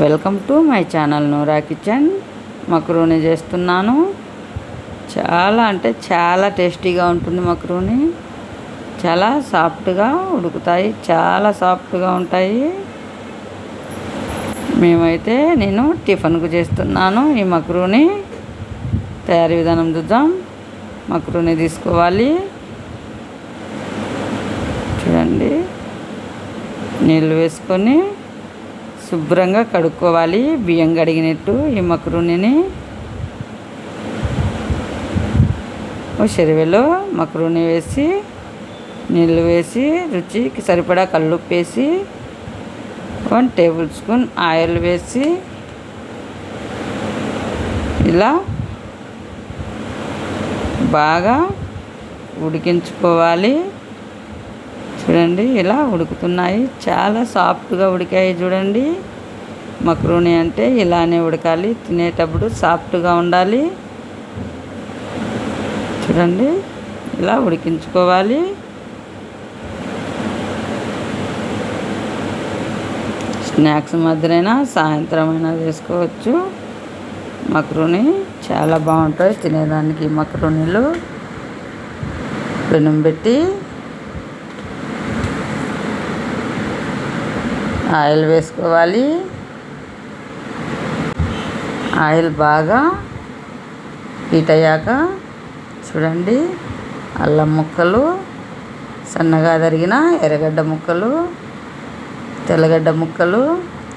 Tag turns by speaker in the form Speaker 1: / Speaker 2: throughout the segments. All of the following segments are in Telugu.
Speaker 1: Welcome to my channel Noora kitchen. Macaroni చేస్తున్నాను. చాలా అంటే చాలా టేస్టీగా ఉంటుంది మక్రూని. చాలా సాఫ్ట్గా ఉడుకుతాయి. చాలా సాఫ్ట్గా ఉంటాయి. మేమైతే నేను టిఫిన్కు చేస్తున్నాను ఈ మక్రూని. తయారీ విధానం చూద్దాం. మక్రూని తీసుకోవాలి. చూడండి. నీళ్ళు వేసుకొని శుభ్రంగా కడుక్కోవాలి. బియ్యం కడిగినట్టు ఈ మక్రూనిని ఓ చెరువులో మక్రూని వేసి నీళ్ళు వేసి రుచికి సరిపడా కల్లుప్పు వేసి వన్ టేబుల్ స్పూన్ ఆయిల్ వేసి ఇలా బాగా ఉడికించుకోవాలి. చూడండి ఇలా ఉడుకుతున్నాయి. చాలా సాఫ్ట్గా ఉడికాయి చూడండి. మక్రూని అంటే ఇలానే ఉడకాలి. తినేటప్పుడు సాఫ్ట్గా ఉండాలి. చూడండి ఇలా ఉడికించుకోవాలి. స్నాక్స్ మధ్యనైనా సాయంత్రం అయినా చేసుకోవచ్చు. మక్రూని చాలా బాగుంటాయి తినేదానికి. మక్రూనీలు పెనం పెట్టి ఆయిల్ వేసుకోవాలి. ఆయిల్ బాగా హీట్ అయ్యాక చూడండి అల్లం ముక్కలు సన్నగా తరిగిన ఎర్రగడ్డ ముక్కలు తెల్లగడ్డ ముక్కలు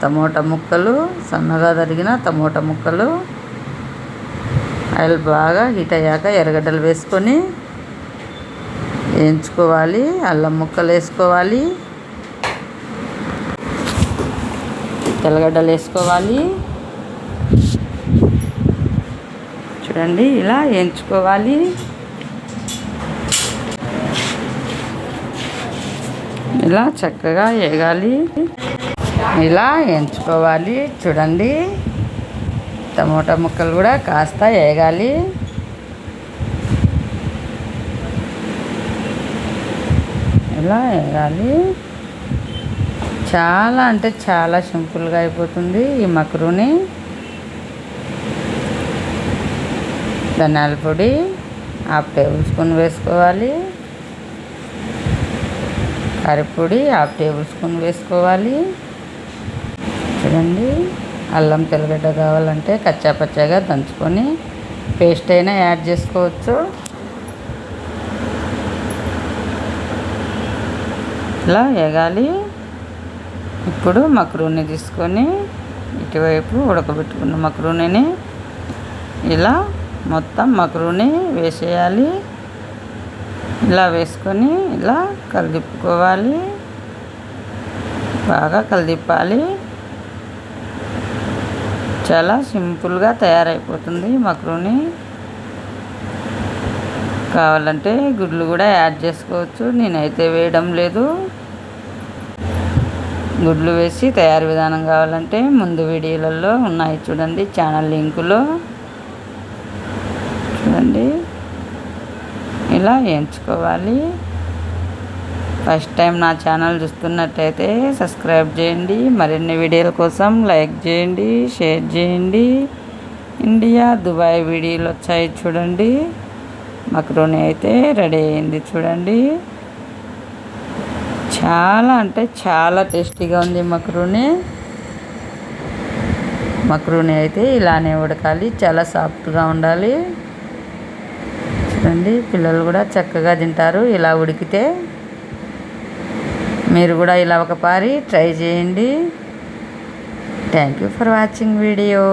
Speaker 1: టమోటా ముక్కలు సన్నగా తరిగిన టమోటా ముక్కలు. ఆయిల్ బాగా హీట్ అయ్యాక ఎర్రగడ్డలు వేసుకొని వేయించుకోవాలి అల్లం ముక్కలు వేసుకోవాలి. తెల్లగడ్డలు వేసుకోవాలి. చూడండి ఇలా వేయించుకోవాలి. ఇలా చక్కగా వేగాలి. ఇలా వేయించుకోవాలి చూడండి. టమోటా ముక్కలు కూడా కాస్త వేగాలి. ఇలా వేయాలి చాలా అంటే చాలా సింపుల్గా అయిపోతుంది ఈ మక్రూని. ధనియాల పొడి హాఫ్ టేబుల్ స్పూన్ వేసుకోవాలి. కరిపొడి హాఫ్ టేబుల్ స్పూన్ వేసుకోవాలి. చూడండి అల్లం తెల్లగడ్డ కావాలంటే కచ్చా పచ్చాగా దంచుకొని పేస్ట్ అయినా యాడ్ చేసుకోవచ్చు. ఇలా వేగాలి. ఇప్పుడు మక్రూని తీసుకొని ఇటువైపు ఉడకబెట్టుకున్న మక్రూనిని ఇలా మొత్తం మక్రూని వేసేయాలి. ఇలా వేసుకొని ఇలా కలిదిప్పుకోవాలి. బాగా కలిదిప్పాలి. చాలా సింపుల్గా తయారైపోతుంది మక్రూని. కావాలంటే గుడ్లు కూడా యాడ్ చేసుకోవచ్చు. నేనైతే వేయడం లేదు. గుడ్లు వేసి తయారు విధానం కావాలంటే ముందు వీడియోలలో ఉన్నాయి. చూడండి ఛానల్ లింకులో. చూడండి. ఇలా ఎంచుకోవాలి. ఫస్ట్ టైం నా ఛానల్ చూస్తున్నట్టయితే సబ్స్క్రైబ్ చేయండి. మరిన్ని వీడియోల కోసం లైక్ చేయండి షేర్ చేయండి. ఇండియా దుబాయ్ వీడియోలు వచ్చాయి చూడండి. మక్రోని అయితే రెడీ అయింది చూడండి. చాలా అంటే చాలా టేస్టీగా ఉంది మక్రూని. మక్రూని అయితే ఇలానే ఉడకాలి చాలా సాఫ్ట్గా ఉండాలి. చూడండి పిల్లలు కూడా చక్కగా తింటారు ఇలా ఉడికితే. మీరు కూడా ఇలా ఒక పారి ట్రై చేయండి. Thank you for watching video